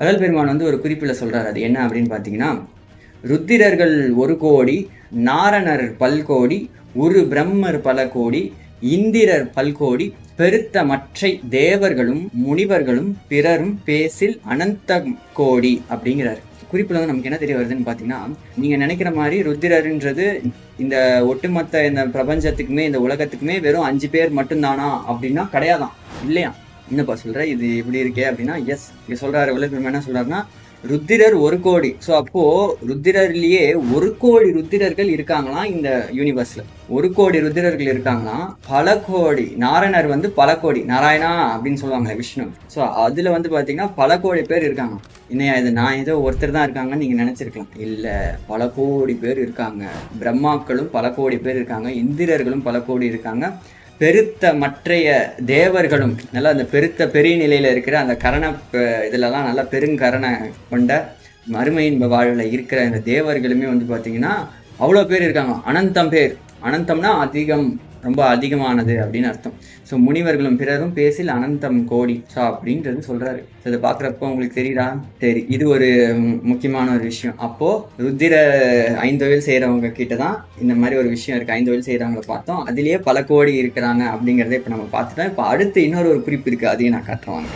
அழல் பெருமான் வந்து ஒரு குறிப்பில் சொல்கிறார் அது என்ன அப்படின்னு பார்த்தீங்கன்னா ருத்திரர்கள் ஒரு கோடி நாரணர் பல்கோடி ஒரு பிரம்மர் பல கோடி இந்திரர் பல்கோடி பெருத்த மற்றை தேவர்களும் முனிவர்களும் பிறரும் பேசில் அனந்த கோடி அப்படிங்கிறார். குறிப்பில் வந்து நமக்கு என்ன தெரிய வருதுன்னு பார்த்தீங்கன்னா நீங்கள் நினைக்கிற மாதிரி ருத்திரர்ன்றது இந்த ஒட்டுமொத்த இந்த பிரபஞ்சத்துக்குமே இந்த உலகத்துக்குமே வெறும் அஞ்சு பேர் மட்டும்தானா அப்படின்னா கிடையாதான் இல்லையா? என்னப்பா சொல்ற? இது இப்படி இருக்கே அப்படின்னா எஸ் இங்க சொல்றாரு உலகம் என்ன சொல்றாருன்னா ருத்திரர் ஒரு கோடி. ஸோ அப்போ ருத்திரர்லயே ஒரு கோடி ருத்திரர்கள் இருக்காங்களாம் இந்த யூனிவர்ஸ்ல ஒரு கோடி ருத்திரர்கள் இருக்காங்களாம் பல கோடி. நாராயணர் வந்து பல கோடி. நாராயணா அப்படின்னு சொல்லுவாங்க விஷ்ணு. ஸோ அதுல வந்து பாத்தீங்கன்னா பல கோடி பேர் இருக்காங்க. இன்னையா இது? நான் ஏதோ ஒருத்தர் தான் இருக்காங்கன்னு நீங்க நினைச்சிருக்கலாம். இல்ல பல கோடி பேர் இருக்காங்க. பிரம்மாக்களும் பல கோடி பேர் இருக்காங்க. இந்திரர்களும் பல கோடி இருக்காங்க. பெருத்த மற்றைய தேவர்களும் நல்லா அந்த பெருத்த பெரிய நிலையில் இருக்கிற அந்த கரண இதிலலாம் இதுலலாம் நல்லா பெருங்கரணை கொண்ட மறுமையின் வாழ்வில் இருக்கிற இந்த தேவர்களுமே வந்து பார்த்தீங்கன்னா அவ்வளோ பேர் இருக்காங்க. அனந்தம் பேர். அனந்தம்னா அதிகம். ரொம்ப அதிகமானது அப்படின்னு அர்த்தம். ஸோ முனிவர்களும் பிறரும் பேசில் அனந்தம் கோடி ஸோ அப்படின்றது சொல்கிறாரு ஸோ இதை பார்க்குறப்போ உங்களுக்கு தெரியுதா? சரி இது ஒரு முக்கியமான ஒரு விஷயம். அப்போது ருத்திர ஐந்தொழில் செய்கிறவங்க கிட்ட தான் இந்த மாதிரி ஒரு விஷயம் இருக்குது ஐந்தொழில் செய்கிறவங்கள பார்த்தோம். அதுலேயே பல கோடி இருக்கிறாங்க அப்படிங்கிறத இப்போ நம்ம பார்த்துட்டோம். இப்போ அடுத்து இன்னொரு ஒரு குறிப்பு இருக்குது அதையும் நான் காட்டுறேன்